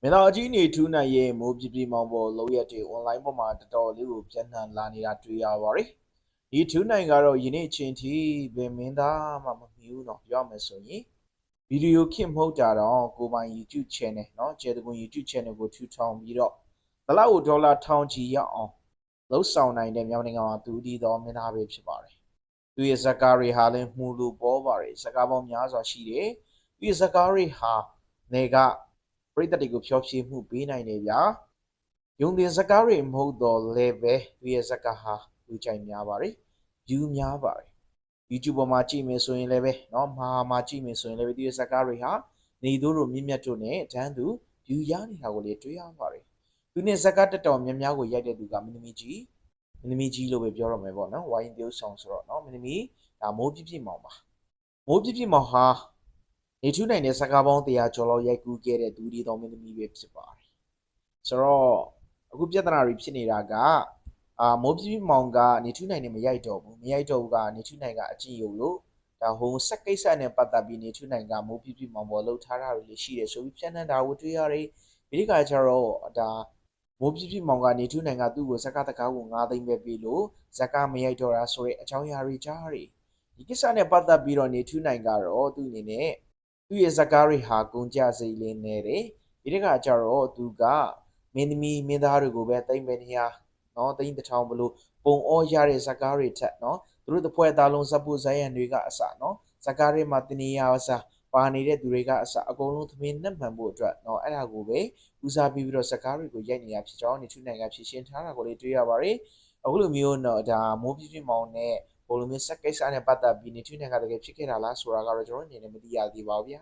မင်းသားအကြီးနေထူးနိုင်ရဲ့မိုးပြပြမောင်ပေါ်လောက်ရက်တွေ online ပေါ်မှာတော်တော်လေးကိုပြန်နှံလာနေတာတွေ့ရပါတယ်။ဒီထူးနိုင်ကတော့ယနေ့အချိန်ထိဘယ်မင်းသားမှမမီဘူးတော့ပြောရမယ်ဆိုရင်ဗီဒီယိုခင်မဟုတ်တာတော့ကိုပိုင် YouTube channel เนาะကျေတကွန် YouTube channel ကိုထူထောင်ပြီးတော့ဘလောက်ကိုဒေါ်လာထောင်ချီရအောင်လှုပ်ဆောင်နိုင်တဲ့မြန်မာနိုင်ငံမှာသူတည်တော်မင်းသားပဲဖြစ်ပါတယ်။သူရဲ့ဇက်ကားတွေဟာလည်းမှုလို့ပေါ်ပါတယ်ဇက်ကားပေါင်းများစွာရှိတယ်။သူရဲ့ဇက်ကားတွေဟာနေက ပရိသတ်တွေကိုဖျော်ဖြေမှုပေးနိုင်တယ်ဗျာယုံတင်စကားတွေမဟုတ်တော့လဲပဲသူရဲ့စကားဟာလူကြိုက်များပါတယ် view များပါတယ် YouTube ပေါ်မှာကြည့်မယ်ဆိုရင်လည်းပဲเนาะမှာမှာကြည့်မယ်ဆိုရင်လည်းပဲသူရဲ့စကားတွေဟာနေသူတို့မြင့်မြတ်တို့နဲ့တန်းသူ view ရနေတာကိုလည်းတွေ့ရပါတယ်သူနဲ့စကားတက်တော်များများကိုရိုက်တဲ့သူကမင်းသမီးကြီးမင်းသမီးကြီးလို့ပဲပြောရမယ်ပေါ့နော်ဝိုင်းtiêuဆောင်ဆိုတော့เนาะမင်းသမီးဒါမိုးပြပြမောင်ပါမိုးပြပြမောင်ဟာ နေထူးနိုင်တဲ့စကားပေါင်းတရားကျော်လောက်ရိုက်ကူးခဲ့တဲ့ဒူဒီတော်မင်းသမီးပဲဖြစ်ပါတယ်ဆိုတော့အခုပြဿနာတွေဖြစ်နေတာကအာမိုးပြပြမောင်ကနေထူးနိုင်နေမရိုက်တော့ဘူးမရိုက်တော့ဘူးကနေထူးနိုင်ကအကြည့်ရုံလို့ဒါဟိုဆက်ကိစ္စနဲ့ပတ်သက်ပြီးနေထူးနိုင်ကမိုးပြပြမောင်ပေါ်လှုပ်ထားတာတွေလည်းရှိတယ်ဆိုပြီးပြန်နေတာကိုတွေ့ရတယ်ဒီကကျတော့ဒါမိုးပြပြမောင်ကနေထူးနိုင်ကသူ့ကိုစကားတကားကို9သိန်းပဲပြီးလို့ဇက်ကမရိုက်တော့တာဆိုတဲ့အကြောင်းအရာတွေကြားရတယ်ဒီကိစ္စနဲ့ပတ်သက်ပြီးတော့နေထူးနိုင်ကတော့သူ့အနေနဲ့ သူ့ရဲ့ဇာကားတွေဟာကုန်ကြစိတ်လေးနေတယ်ဒီတခါကျတော့သူကမင်းသမီးမင်းသားတွေကိုပဲတိမ့်မယ်နေရနော်တိမ့်တထောင်ဘလို့ပုံအောရတဲ့ဇာကားတွေထက်နော်သူတို့တပွဲသားလုံးဇပ်ပုဇိုင်းရန်တွေကအစနော်ဇာကားတွေမှာတင်နေရအစပါနေတဲ့သူတွေကအစအကုန်လုံးသမင်းနှက်မှန်ဖို့အတွက်နော်အဲ့ဒါကိုပဲဦးစားပေးပြီးတော့ဇာကားတွေကိုရိုက်နေရဖြစ်ကြောင်းနေထူနိုင်ငံဖြည့်ရှင်းထားတာကိုလေးတွေ့ရပါတယ်အခုလိုမျိုးတော့ဒါမိုးပြင်းပြင်းမောင်းနဲ့ ဘလိုမျိုးစက်ကိစ္စနဲ့ပတ်သက်ပြီးနေထုနိုင်ငံတကယ်ဖြစ်ခဲ့တာလားဆိုတာကတော့ကျွန်တော်အနေနဲ့မသိရသေးပါဘူးဗျာ